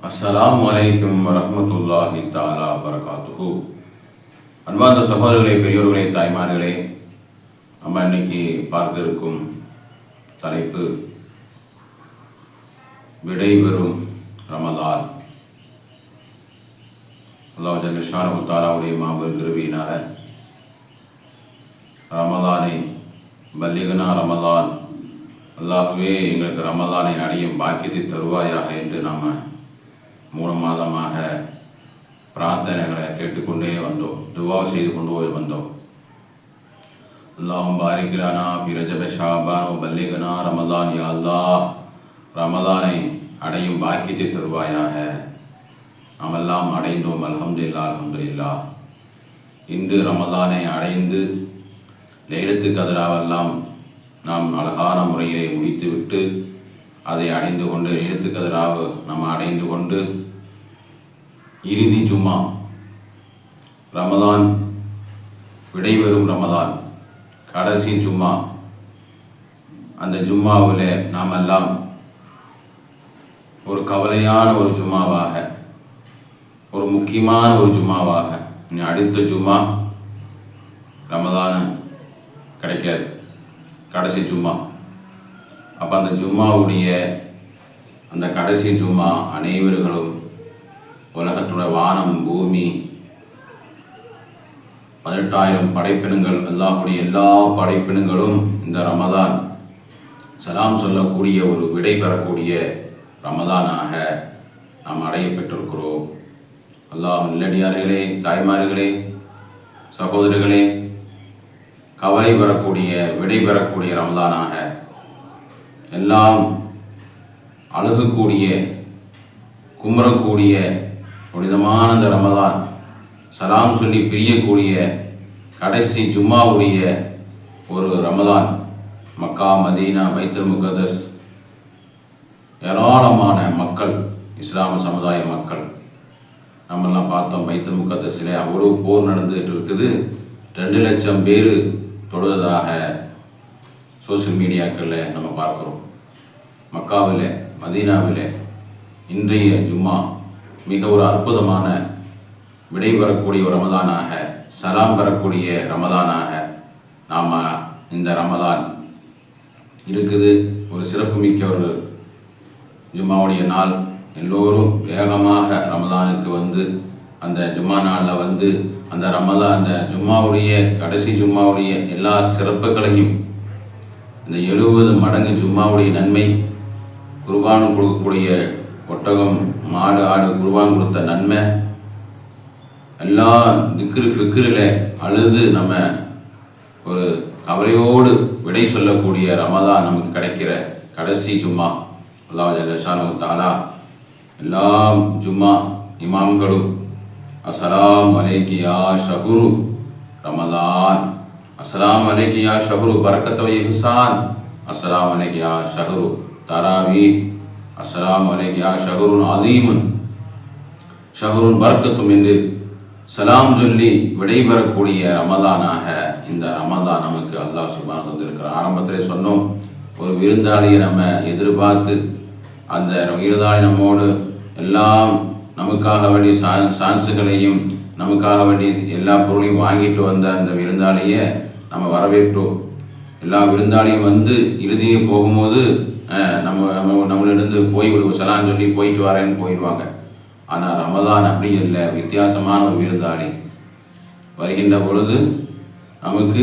அஸ்லாம் வலைக்கம் வரமத்துல்லாஹி தாலா வரகாத்துஹு அன்பார்ந்த சகோதரர்களே பெரியோர்களே தாய்மார்களே நம்ம இன்னைக்கு பார்க்க இருக்கும் தலைப்பு விடைபெறும் ரமதான் அல்லாஹ் ஜல்லஷானு தாலாவுடைய மாபெரும் கிருவியினால ரமதானை பல்லிகனா ரமதான் அல்லாஹ்வே எங்களுக்கு ரமதானை அடையும் பாக்கியத்தை தருவாயாக என்று நாம் மூணு மாதமாக பிரார்த்தனைகளை கேட்டுக்கொண்டே வந்தோம் துவா செய்து கொண்டு போய் வந்தோம். அல்லாஹும் பாரிக்லானா பிரஜப ஷாபானோ பல்லிகனா ரமதான் யா அல்லாஹ் ரமதானை அடையும் பாக்கியத்தை தருவாயாக. நாமெல்லாம் அடைந்தோம் அல்ஹம்துலில்லாஹ் இல்லா இன்று ரமதானை அடைந்து லைலத்து கதிராவெல்லாம் நாம் அழகான முறையிலே முடித்துவிட்டு அதை அடைந்து கொண்டு எழுத்து கதிராவு நம்ம அடைந்து கொண்டு இறுதி ஜும்மா. ரமதான் விடைபெறும் ரமதான். கடைசி ஜும்மா. அந்த ஜும்மாவில் நாம் எல்லாம் ஒரு கவலையான ஒரு ஜும்மாவாக ஒரு முக்கியமான ஒரு ஜும்மாவாக. இனி அடுத்த ஜும்மா ரமதான கிடைக்காது. கடைசி ஜும்மா. அப்போ அந்த ஜும்மாவுடைய அந்த கடைசி ஜும்மா அனைவர்களும் உலகத்தோட வானம் பூமி பதினெட்டாயிரம் படைப்பினங்கள் அல்லாஹுடைய எல்லா படைப்பினங்களும் இந்த ரமதான். சலாம் சொல்லக்கூடிய ஒரு விடை பெறக்கூடிய ரமதானாக நாம் அடைய பெற்றிருக்கிறோம் அல்லாஹ் நிலடியார்களே தாய்மார்களே சகோதரிகளே கவலை பெறக்கூடிய விடை பெறக்கூடிய ரமதானாக எல்லாம் அழுகக்கூடிய குமரக்கூடிய புனிதமான இந்த ரமதான் சலாம் சொல்லி பிரியக்கூடிய கடைசி ஜும்மாவுடைய ஒரு ரமதான் மக்கா மதீனா பைத்தல் முகதஸ் ஏராளமான மக்கள் இஸ்லாம சமுதாய மக்கள். நம்மெல்லாம் பார்த்தோம் பைத்தல் முகதஸில் அவ்வளோ போர் நடந்துகிட்டு இருக்குது. ரெண்டு லட்சம் பேர் தொழுததாக சோஷியல் மீடியாக்களில் நம்ம பார்க்குறோம். மக்காவில் மதீனாவில் இன்றைய ஜும்மா மிக ஒரு அற்புதமான விடை வரக்கூடிய ஒரு ரமதானாக சலாம் வரக்கூடிய ரமதானாக நாம் இந்த ரமதான் இருக்குது. ஒரு சிறப்புமிக்க ஒரு ஜும்மாவுடைய நாள். எல்லோரும் வேகமாக ரமதானுக்கு வந்து அந்த ஜும்மா நாளில் வந்து அந்த ரமதான் அந்த ஜும்மாவுடைய கடைசி ஜும்மாவுடைய எல்லா சிறப்புகளையும் இந்த எழுபது மடங்கு ஜும்மாவுடைய நன்மை குர்பானம் கொடுக்கக்கூடிய ஒட்டகம் மாடு ஆடு குருவான் கொடுத்த நன்மை. எல்லா திக்ரு ஃபிக்ரில் அழுது நம்ம ஒரு கவலையோடு விடை சொல்லக்கூடிய ரமதான் நமக்கு கிடைக்கிற கடைசி ஜும்மா. அல்லாஹ் ஜல்லஷானு தாலா எல்லா ஜும்மா இமாம்களும் அஸ்ஸலாம் அலைக்கியா ஷஹுரு ரமதான். அஸ்லாம் அலைக்கியா ஷஹுரு பரக்கத்தவை வ அஸ்லாம் அலைக்கியா ஷஹுரு தராவி. அஸ்ஸலாம் அலைக்கி யா ஷஹுருன் அதீமுன் ஷஹருன் பரக்கத்தும் என்று சலாம் சொல்லி விடைபெறக்கூடிய ரமதானாக இந்த ரமதான் நமக்கு அல்லாஹ் சுபான் தந்திருக்கிறார் ஆரம்பத்திலே சொன்னோம் ஒரு விருந்தாளியை நம்ம எதிர்பார்த்து அந்த விருந்தாளி நம்மோடு எல்லாம் நமக்காக வேண்டிய சா சான்ஸுகளையும் நமக்காக வேண்டிய எல்லா பொருளையும் வாங்கிட்டு வந்த அந்த விருந்தாளியை நம்ம வரவேற்றோம். எல்லா விருந்தாளியும் வந்து இறுதியை போகும்போது நம்ம நம்ம நம்மளிருந்து போய் விடுவோம் சொல்லி போயிட்டு வரேன்னு போயிடுவாங்க. ஆனால் ரமதான் அப்படி இல்லை வித்தியாசமான ஒரு விருந்தாளி. வருகின்ற பொழுது நமக்கு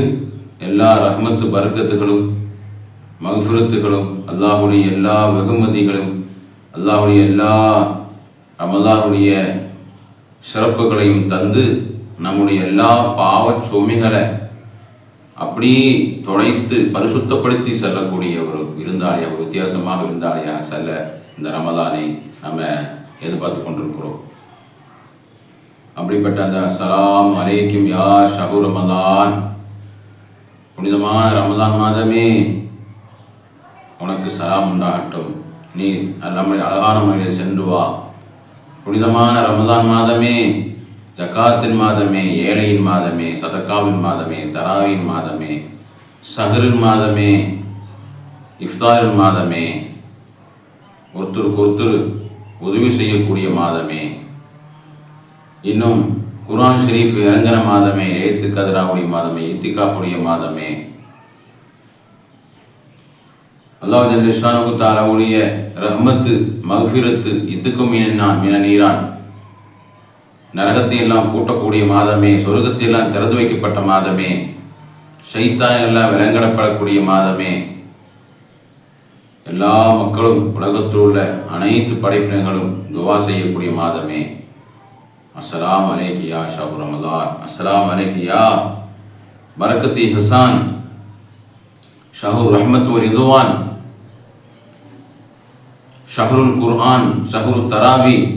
எல்லா ரஹ்மத்து பரக்கத்துகளும் மகுஃபுரத்துகளும் அல்லாஹுடைய எல்லா வெகுமதிகளும் அல்லாஹுடைய எல்லா ரமதானுடைய சிறப்புகளையும் தந்து நம்முடைய எல்லா பாவச் சுமைகளை அப்படி தொலைத்து பரிசுத்தப்படுத்தி செல்லக்கூடிய ஒரு விருந்தாளியாக ஒரு வித்தியாசமான விருந்தாளியாக செல்ல இந்த ரமதானை நம்ம எதிர்பார்த்து கொண்டிருக்கிறோம். அப்படிப்பட்ட அந்த சலாம் அலைக்கும் யா ஷஹு ரமதான். புனிதமான ரமதான் மாதமே உனக்கு சலாம் உண்டாகட்டும். நீ நம்முடைய அழகான முறையில் சென்று வா. புனிதமான ரமதான் மாதமே ஜக்காத்தின் மாதமே ஏழையின் மாதமே சதக்காவின் மாதமே தராவின் மாதமே சஹரின் மாதமே இஃப்தாரின் மாதமே ஒருத்தருக்கு ஒருத்தர் உதவி செய்யக்கூடிய மாதமே. இன்னும் குர்ஆன் ஷரீஃப் இறங்கின மாதமே ஏத்து கதிராவுடைய மாதமே இத்திகாவுடைய மாதமே. அல்லாஹ் ஜல்லிஷானு தாலாவுடைய ரஹ்மத்து மஹ்ஃபிரத்து இத்துக்கும் மீனான் மீன நீரான் நரகத்தை எல்லாம் கூட்டக்கூடிய மாதமே சொர்க்கத்தை எல்லாம் திறந்து வைக்கப்பட்ட மாதமே ஷைத்தான் எல்லாம் மாதமே. எல்லா மக்களும் உலகத்தில் உள்ள அனைத்து படைப்பினங்களும் துவா செய்யக்கூடிய மாதமே. அஸ்லாம் அலைக்கியா ஷாபு ரமதான் அஸ்லாம் அலைக்கியா பரக்கத்தி ஹசான். ஷஹு ரஹமத் ஒரு இதுவான் ஷஹருல் குர்ஆன் ஷஹரு தராவி.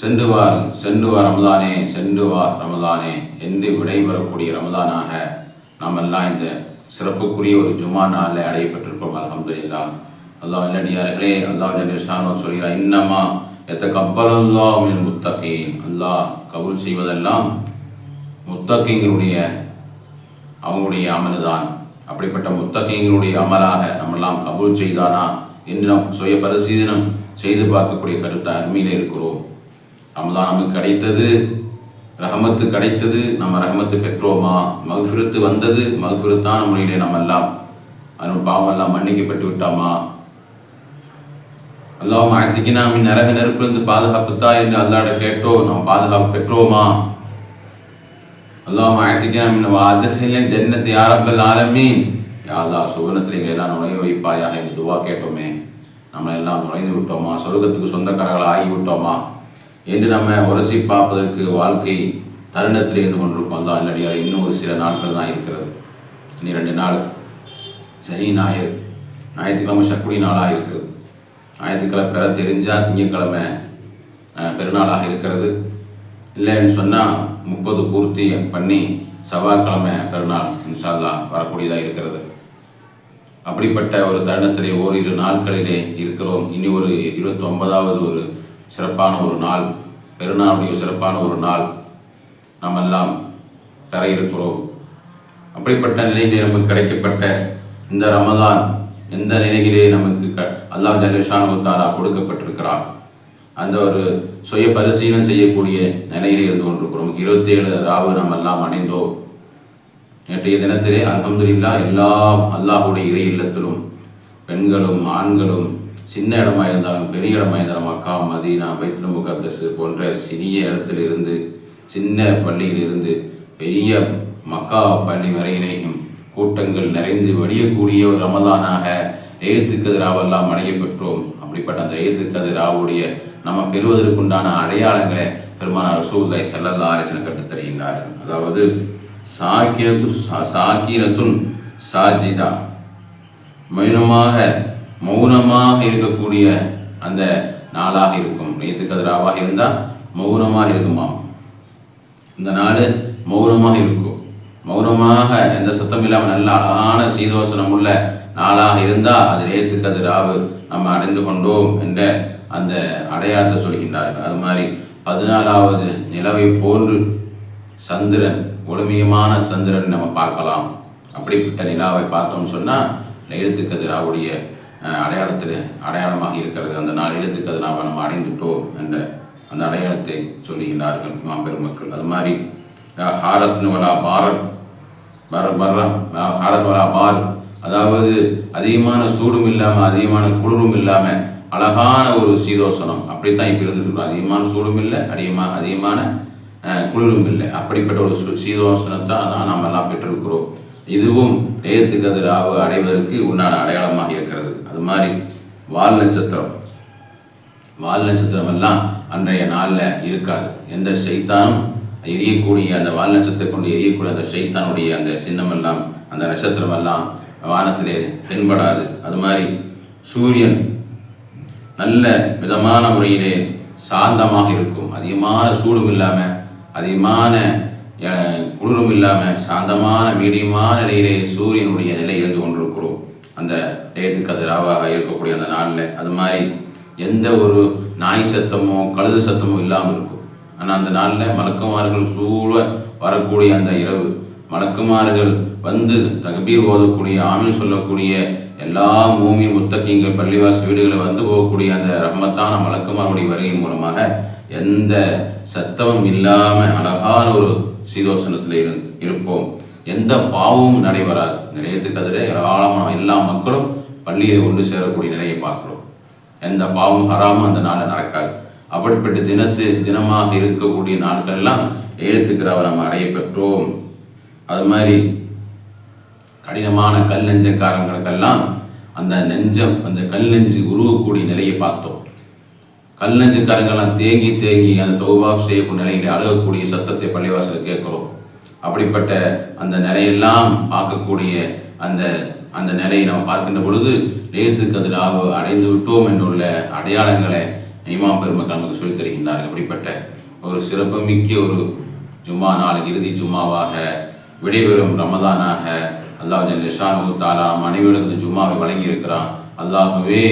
சென்று வார் சென்று வா ரமதானே சென்று வா ரமதானே என்று விடைபெறக்கூடிய ரமதானாக நாம் எல்லாம் இந்த சிறப்புக்குரிய ஒரு ஜுமா நாளில் அடையப்பட்டிருப்போம் அலமதுல்லா அல்லாஹ் இல்லடியார்களே அல்லாஹ் ஜல்லிஷானோ சொல்கிறார் இன்னமா எத்த கப்பலல்லா மின் முத்தகீன். அல்லாஹ் கபூல் செய்வதெல்லாம் முத்தகீங்களுடைய அவங்களுடைய அமல் தான் அப்படிப்பட்ட முத்தகீங்களுடைய அமலாக நம்மெல்லாம் கபூல் செய்தானா என்று நாம் சுய பரிசீலனம் செய்து பார்க்கக்கூடிய கருத்தை அருமையிலே இருக்கிறோம். ரமதான் நமக்கு கிடைத்தது ரஹமத்து கிடைத்தது நம்ம ரஹமத்து பெற்றோமா? மகஃபிரத்து வந்தது மகஃபிரத்தான முறையிலே நம்ம எல்லாம் அதன் பாவம் எல்லாம் மன்னிக்கப்பட்டு விட்டோமா? அல்லாவும் ஆத்திக்கினா மின் நரக நெருப்பிலிருந்து பாதுகாப்புத்தா? என்று அல்லாட கேட்டோம். நாம் பாதுகாப்பு பெற்றோமா? அல்லாஹ் ஆத்திக்கினா மின் வாதுகிலன் ஜன்னத்தை யாரப்பல் ஆலமீன். யா சுவனத்தில் எங்களை எல்லாம் நுழைய வைப்பாயாக என்று துவா கேட்டோமே. நம்ம எல்லாம் நுழைந்து விட்டோமா? சொர்க்கத்துக்கு சொந்தக்காரர்கள் ஆகி விட்டோமா? என்று நம்ம உரசி பார்ப்பதற்கு வாழ்க்கை தருணத்தில் இருந்து கொண்டிருக்கோம். தான் இல்லடியார் இன்னும் ஒரு சில நாட்கள் தான் இருக்கிறது. இனி ரெண்டு நாள். சனி ஞாயிறு. ஞாயிற்றுக்கிழமை சக்குடி நாளாக இருக்கிறது. ஞாயிற்றுக்கிழமை பெற தெரிஞ்சால் திங்கக்கிழமை பெருநாளாக இருக்கிறது. இல்லைன்னு சொன்னால் முப்பது பூர்த்தி பண்ணி செவ்வாய்க்கிழமை பெருநாள் இன்ஷால்லா வரக்கூடியதாக இருக்கிறது. அப்படிப்பட்ட ஒரு தருணத்திலே ஓரிரு நாட்களிலே இருக்கிறோம். இனி ஒரு இருபத்தி ஒன்பதாவது ஒரு சிறப்பான ஒரு நாள் பெருநாளுடைய சிறப்பான ஒரு நாள் நாம் எல்லாம் பெற இருக்கிறோம் அப்படிப்பட்ட நிலையிலே நமக்கு கிடைக்கப்பட்ட இந்த ரமதான் எந்த நிலையிலே நமக்கு க அல்லாஹ் ஜல்லிஷானுத்தாலா கொடுக்கப்பட்டிருக்கிறார் அந்த ஒரு சுய பரிசீலனை செய்யக்கூடிய நிலையிலே இருந்து கொண்டிருக்கிறோம். இருபத்தி ஏழு ராவு நம்ம எல்லாம் அடைந்தோம். நேற்றைய தினத்திலே அலமதுல்லா எல்லா அல்லாஹுடைய இறை இல்லத்திலும் பெண்களும் ஆண்களும் சின்ன இடமா இருந்தாலும் பெரிய இடமா இருந்தாலும் மக்கா மதீனா பைத்துல் முகத்தஸ் போன்ற சிறிய இடத்திலிருந்து சின்ன பள்ளியிலிருந்து பெரிய மக்கா பள்ளி வரையிலேயும் கூட்டங்கள் நிறைந்து வடியக்கூடிய ஒரு ரமதானாக எழுத்துக்கதிராவெல்லாம் அடைய பெற்றோம். அப்படிப்பட்ட அந்த எழுத்துக்கதிராவுடைய நம்ம பெறுவதற்குண்டான அடையாளங்களை பெருமானார் ரசூல்லாய் செல்லல்லா அரசனை கற்றுத் தருகின்றார்கள் அதாவது சாக்கிரத்து சாக்கிரத்துன் சாஜிதா மௌனமாக மௌனமாக இருக்கக்கூடிய அந்த நாளாக இருக்கும். நேத்து கதிராவாக இருந்தால் மௌனமாக இருக்குமாம். இந்த நாள் மௌனமாக இருக்கும். மௌனமாக எந்த சத்தம் இல்லாமல் நல்ல அழகான சீதோசனம் உள்ள நாளாக இருந்தால் அது நேத்து கதிராவு நம்ம அடைந்து கொண்டோம் என்ற அந்த அடையாளத்தை சொல்கின்றார்கள். அது மாதிரி பதினாலாவது நிலவை போன்று சந்திரன் ஒளிமியமான சந்திரன் நம்ம பார்க்கலாம். அப்படிப்பட்ட நிலாவை பார்த்தோம்னு சொன்னால் எழுத்து கதிராவுடைய அடையாளத்தில் அடையாளமாக இருக்கிறது. அந்த நாள் அது நாம் நம்ம அடைந்துட்டோம் என்ற அந்த அடையாளத்தை சொல்லுகின்றார்கள் இமாம் பெருமக்கள். அது மாதிரி ஹாரத்னு வலா பாரத் பர பர்ற ஹாரத் வலா பால் அதாவது அதிகமான சூடும் இல்லாமல் அதிகமான குளிரும் இல்லாமல் அழகான ஒரு சீதோசனம் அப்படித்தான் இப்போ இருந்துட்டு அதிகமான சூடும் இல்லை அதிகமாக அதிகமான குளிரும் இல்லை. அப்படிப்பட்ட ஒரு சு- சீதோசனத்தை தான் நாம் எல்லாம் பெற்றிருக்கிறோம். இதுவும் நேர்த்து கதிராவு அடைவதற்கு உண்டான அடையாளமாக இருக்கிறது. அது மாதிரி வால் நட்சத்திரம். வால் நட்சத்திரம் எல்லாம் அன்றைய நாளில் இருக்காது. எந்த சைத்தானும் எரியக்கூடிய அந்த வால் நட்சத்திரம் கொண்டு எரியக்கூடிய அந்த சைத்தானுடைய அந்த சின்னமெல்லாம் அந்த நட்சத்திரம் எல்லாம் வானத்திலே தென்படாது. அது மாதிரி சூரியன் நல்ல விதமான முறையிலே சாந்தமாக இருக்கும். அதிகமான சூடும் இல்லாமல் அதிகமான குளிரும் இல்லாமல் சாந்தமான மீடியமான நிலையிலே சூரியனுடைய நிலை இருந்து கொண்டிருக்கிறோம். அந்த நேரத்துக்கு அது ராவாக இருக்கக்கூடிய அந்த நாளில். அது மாதிரி எந்த ஒரு நாய் சத்தமோ கழுது சத்தமோ இல்லாமல் இருக்கும். ஆனால் அந்த நாளில் மலக்குமார்கள் சூழ வரக்கூடிய அந்த இரவு மலக்குமார்கள் வந்து தகபீர் ஓதக்கூடிய ஆமீன் சொல்லக்கூடிய எல்லா மூமி முத்தகிங்கள் பள்ளிவாச வீடுகளை வந்து போகக்கூடிய அந்த ரமத்தான மலக்குமாருடைய வருகை மூலமாக எந்த சத்தமும் இல்லாமல் அழகான ஒரு சீதோசனத்தில் இரு இருப்போம். எந்த பாவமும் நடைபெறாது. நிலையத்துக்கு அதில் ஏராளமான எல்லா மக்களும் பள்ளியை ஒன்று சேரக்கூடிய நிலையை பார்க்குறோம். எந்த பாவம் ஹராமும் அந்த நாளில் நடக்காது. அப்படிப்பட்ட தினத்து தினமாக இருக்கக்கூடிய நாட்கள் எல்லாம் எழுத்துக்கிறவ நம்ம அடைய பெற்றோம். அது மாதிரி கடினமான கல் நெஞ்சக்காரங்களுக்கெல்லாம் அந்த நெஞ்சம் அந்த கல் நெஞ்சு உருவக்கூடிய நிலையை பார்த்தோம். கல் நெஞ்சுக்காரங்கெல்லாம் தேங்கி தேங்கி அந்த தௌபா செய்யக்கூடிய நிலையிலே அழகக்கூடிய சத்தத்தை பள்ளிவாசலில் கேட்குறோம். அப்படிப்பட்ட அந்த நிலையெல்லாம் பார்க்கக்கூடிய அந்த அந்த நிலையை நாம் பார்க்கின்ற பொழுது நேர்த்து கதிராவு அடைந்து விட்டோம் என்றுள்ள அடையாளங்களை இமாம் பெருமக்கள் நமக்கு சொல்லித் தருகின்றார்கள். அப்படிப்பட்ட ஒரு சிறப்புமிக்க ஒரு ஜும்மா நாள் இறுதி ஜும்மாவாக விடைபெறும் ரமதானாக அல்லாஹ் ஜல்லிஷானு தாலா நம் ஜும்மாவை வழங்கி அல்லாகவே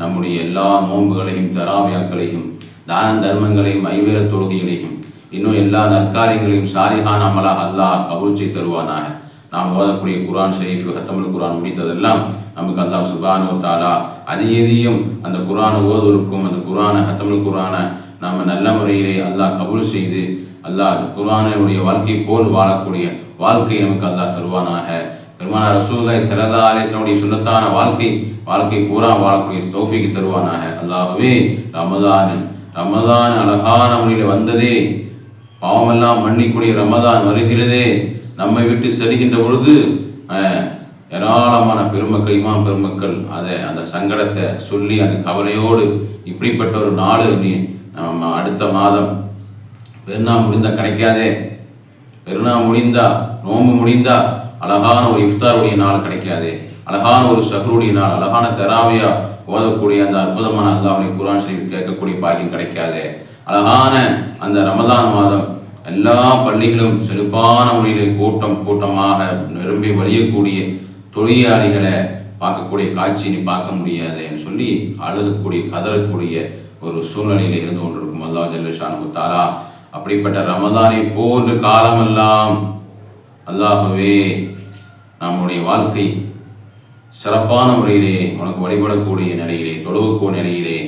நம்முடைய எல்லா நோன்புகளையும் தராவியாக்களையும் தான தர்மங்களையும் ஐவேர தொழுகைகளையும் இன்னும் எல்லா நற்காரியங்களையும் சாரிகான் அமலாக அல்லாஹ் கபூல் தருவானாக. நாம் ஓதக்கூடிய குரான் ஷரீஃப் ஹத்தமுல் குரான் முடித்ததெல்லாம் நமக்கு அல்லாஹ் சுபானோ தாலா அது எதையும் அந்த குரானை ஓதுவதற்கும் அந்த குரானை ஹத்தமுல் குரானை நம்ம நல்ல முறையிலே அல்லாஹ் கபூல் செய்து அல்லாஹ் அந்த குரானுடைய வாழ்க்கை போல் வாழக்கூடிய வாழ்க்கையை நமக்கு அல்லாஹ் தருவானாக. பெருமான ரசூல்லாய் சரதா அலிஸ்லமுடைய சுண்ணத்தான வாழ்க்கை வாழ்க்கை பூரா வாழக்கூடிய தோஃபிக்கு தருவானாக. அல்லாஹ்வே ரமதான் ரமதான் அழகான முறையில் வந்ததே. பாவமெல்லாம் மன்னிக்கூடிய ரமதான் வருகிறதே. நம்மை விட்டு செல்கின்ற பொழுது ஏராளமான பெருமக்கள் இமாம் பெருமக்கள் அதை அந்த சங்கடத்தை சொல்லி அந்த கவலையோடு இப்படிப்பட்ட ஒரு நாடு நீ நம்ம அடுத்த மாதம். பெருநாள் முடிந்தால் கிடைக்காதே. பெருநாள் முடிந்தா நோம்பு முடிந்தா அழகான ஒரு இஃப்தாருடைய நாள் கிடைக்காது. அழகான ஒரு சஹருடைய நாள் அழகான தெராவியா ஓதக்கூடிய அந்த அற்புதமான அல்லாவுடைய குரான் ஷரீஃப் கேட்கக்கூடிய பாக்கியம் கிடைக்காது. அழகான அந்த ரமதான் மாதம் எல்லா பள்ளிகளும் செழிப்பான முறையிலே கூட்டம் கூட்டமாக நிரம்பி வழியக்கூடிய தொழிலாளிகளை பார்க்கக்கூடிய காட்சி நீ பார்க்க முடியாதுன்னு சொல்லி அழுகக்கூடிய கதறக்கூடிய ஒரு சூழ்நிலையில் இருந்து கொண்டிருக்கும் அல்லாஹ் ஜல்லஷானு தாரா அப்படிப்பட்ட ரமதானை போன்று காலமெல்லாம் அல்லாகவே நம்முடைய வாழ்க்கை சிறப்பான முறையிலே உனக்கு வழிபடக்கூடிய நிலையிலே தொழுவுக்கோ நிலையிலே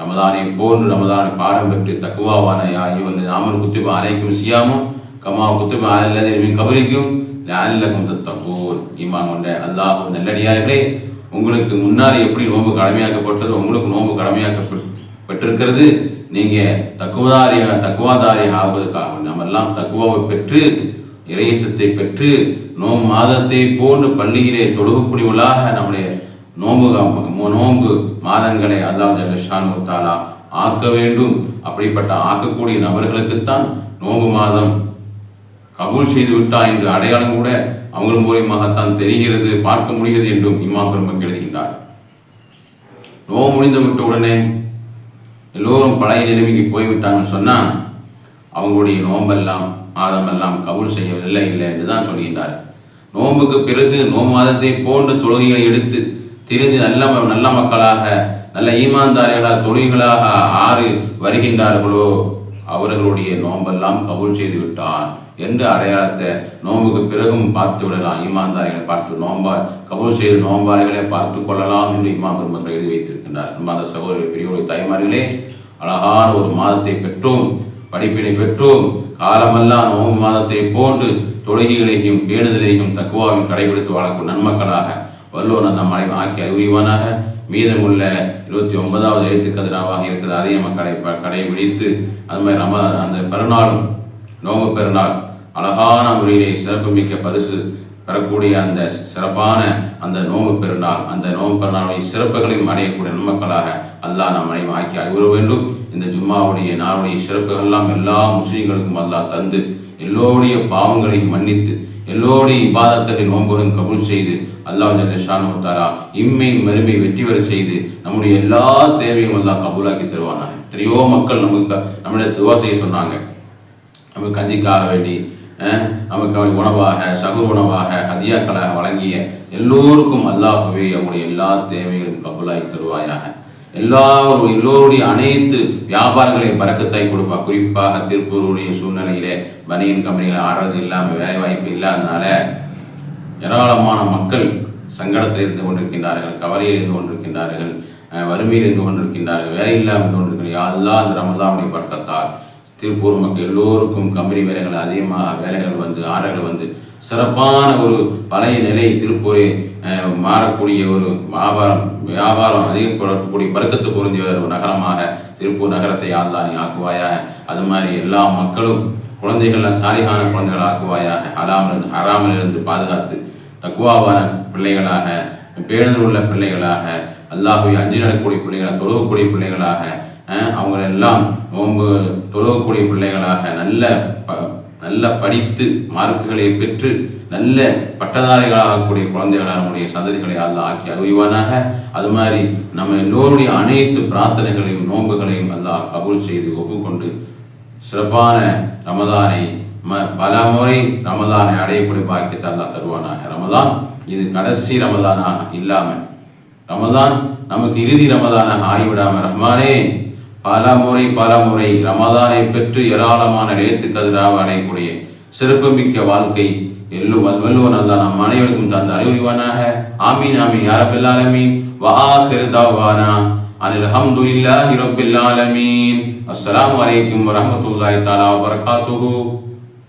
ரமதானை போன்று ரமதானை பாடம் பெற்று தக்குவாவான ஐயோ வந்து நாமன் குத்துப அனைக்கும் சியாமும் கமா குத்துப அல்லது கபலிக்கும் லால்லக்கும் தத்தப்போர் ஈமான் கொண்ட அல்லாஹ் நல்லடியார்களே உங்களுக்கு முன்னால் எப்படி நோன்பு கடமையாக்கப்பட்டதோ உங்களுக்கு நோன்பு கடமையாக்கப்பட்டிருக்கிறது. நீங்கள் தக்குவதாரியா தக்குவாதாரி ஆவதற்காக நம்ம எல்லாம் தக்குவாவை பெற்று இறையச்சத்தை பெற்று நோம்பு மாதத்தை போன்று பள்ளியிலே தொழுகக்கூடியவளாக நம்முடைய நோம்பு நோம்பு மாதங்களை அல்லாஹ் ஜல்லஷானு தாலா ஆக்க வேண்டும். அப்படிப்பட்ட ஆக்கக்கூடிய நபர்களுக்குத்தான் நோம்பு மாதம் கபூல் செய்து விட்டா என்று அடையாளம் கூட அவங்கள் மூலியமாகத்தான் தெரிகிறது பார்க்க முடிகிறது என்றும் இம்மா பெருமக்கள் எழுதுகின்றார் நோவு முடிந்து விட்ட உடனே எல்லோரும் பழைய நிலைமைக்கு போய்விட்டாங்கன்னு சொன்னால் அவங்களுடைய நோம்பெல்லாம் மாதமெல்லாம் கபூல் செய்யவில்லை இல்லை என்று தான் சொல்கின்றார். நோன்புக்கு பிறகு நோம்பு மாதத்தை போன்று தொழுகைகளை எடுத்து திரிந்து நல்ல நல்ல மக்களாக நல்ல ஈமான்தாரிகளாக தொழுகைகளாக ஆறு வருகின்றார்களோ அவர்களுடைய நோம்பெல்லாம் கபூல் செய்து விட்டான் என்ற அடையாளத்தை நோன்புக்கு பிறகும் பார்த்து விடலாம். ஈமான்தாரிகளை பார்த்து நோம்பா கபூல் செய்து நோம்பாளிகளை பார்த்து கொள்ளலாம் என்று இமாம் பெருமக்கள் எழுதி வைத்திருக்கின்றார். அந்த சகோதரி பெரியவருடைய தாய்மார்களே அழகான ஒரு மாதத்தை பெற்றோம். படிப்பினை பெற்றோம். காலமெல்லாம் நோம்பு மாதத்தை போன்று தொழுகைகளையும் வேண்டுதலையும் தக்குவாவையும் கடைபிடித்து வாழக்கூடிய நன்மக்களாக வல்லோன் அந்த மனைவி ஆக்கி அறிவுரிவானாக மீதமுள்ள இருபத்தி ஒன்பதாவது எழுத்து கதிராவாக இருக்குது அதையும் நம்ம கடை கடைபிடித்து அது மாதிரி ரம அந்த பெருநாளும் நோம்பு பெருநாள் அழகான முறையிலே சிறப்புமிக்க பரிசு பெறக்கூடிய அந்த சிறப்பான அந்த நோம்பு பெருநாள் அந்த நோம்பு பெருநாளுடைய சிறப்புகளையும் அடையக்கூடிய நன்மக்களாக அல்லாஹ் நம் அனைவரும் ஆக்கி அறிவுற வேண்டும். இந்த ஜும்மாவுடைய நாளுடைய சிறப்புகள்லாம் எல்லா முஸ்லீம்களுக்கும் அல்லாஹ் தந்து எல்லோருடைய பாவங்களையும் மன்னித்து எல்லோருடைய இபாதத்தை நோன்புடன் கபுல் செய்து அல்லாஹ் ஜல்லஷானு தாரா இம்மை மறுமை வெற்றி பெற செய்து நம்முடைய எல்லா தேவையும் அல்லாஹ் கபூலாக்கி தருவானாங்க எத்தனையோ மக்கள் நமக்கு நம்முடைய துவா செய்ய சொன்னாங்க. நமக்கு கஞ்சிக்காக வேண்டி நமக்கு அவன் உணவாக சகு உணவாக அதியாக்களாக வழங்கிய எல்லோருக்கும் அல்லாஹுவே அவனுடைய எல்லா தேவைகளும் கபூலாகி தருவாயாக. எல்லாரும் எல்லோருடைய அனைத்து வியாபாரங்களையும் பறக்கத்தாய் கொடுப்பா. குறிப்பாக திருப்பூருடைய சூழ்நிலையிலே பனியன் கம்பெனிகள் ஆடுறது இல்லாமல் வேலை வாய்ப்பு இல்லாதனால ஏராளமான மக்கள் சங்கடத்தில் இருந்து கொண்டிருக்கின்றார்கள் கவலையில் இருந்து கொண்டிருக்கின்றார்கள் அஹ் வறுமையில் இருந்து கொண்டிருக்கின்றார்கள் வேலை இல்லாமல் இருந்து கொண்டிருக்கிறார்கள் எல்லாம் அந்த ரமதானுடைய பறக்கத்தால் திருப்பூர் மக்கள் எல்லோருக்கும் கம்பெனி வேலைகள் அதிகமாக வேலைகள் வந்து ஆர்டர்கள் வந்து சிறப்பான ஒரு பழைய நிலை திருப்பூரை மாறக்கூடிய ஒரு வியாபாரம் வியாபாரம் அதிகப்படுத்தக்கூடிய பறக்கத்து பொருந்திய ஒரு நகரமாக திருப்பூர் நகரத்தை யாழ்லா நீ ஆக்குவாயாக. அது மாதிரி எல்லா மக்களும் குழந்தைகள சாலிகான குழந்தைகள் ஆக்குவாயாக. அறாமலிருந்து ஹராமிலிருந்து பாதுகாத்து தக்குவாவான பிள்ளைகளாக பேரில் உள்ள பிள்ளைகளாக அல்லாஹுவை அஞ்சு நடக்கக்கூடிய பிள்ளைகளாக தொழுகக்கூடிய பிள்ளைகளாக அவங்களெல்லாம் நோன்பு தொழுகக்கூடிய பிள்ளைகளாக நல்ல நல்ல படித்து மார்க்குகளை பெற்று நல்ல பட்டதாரிகளாகக்கூடிய குழந்தைகளாக நம்முடைய சந்ததிகளை அல்ல ஆக்கி அறிவானாக அது மாதிரி நம்ம எல்லோருடைய அனைத்து பிரார்த்தனைகளையும் நோன்புகளையும் அல்லாஹ் கபூல் செய்து ஒப்புக்கொண்டு சிறப்பான ரமதானை ம பல முறை ரமதானை அடையக்கூடிய பாக்கியத்தை அல்லா தருவானாக. ரமதான் இது கடைசி ரமதானாக இல்லாமல் ரமதான் நமக்கு இறுதி ரமதானாக ஆகிவிடாமல் ரஹ்மானே பல முறை பல முறை ரமதானை பெற்று ஏராளமான நேத்து கதிராக அடையக்கூடிய சிறப்புமிக்க வாழ்க்கை எல்லோரும் வல்லுவன் அல்லா நம் அனைவருக்கும் தந்த அறிவுரிவானாக. ஆமீன் ஆமீன். யாரபில்லாலமீன் ஆலமீன் வஆஹிரு தஅவானா அனில் ஹம்துலில்லாஹி ரப்பில் ஆலமீன். அஸ்ஸலாமு அலைக்கும் வரஹ்மத்துல்லாஹி தஆலா வபரகாத்துஹு.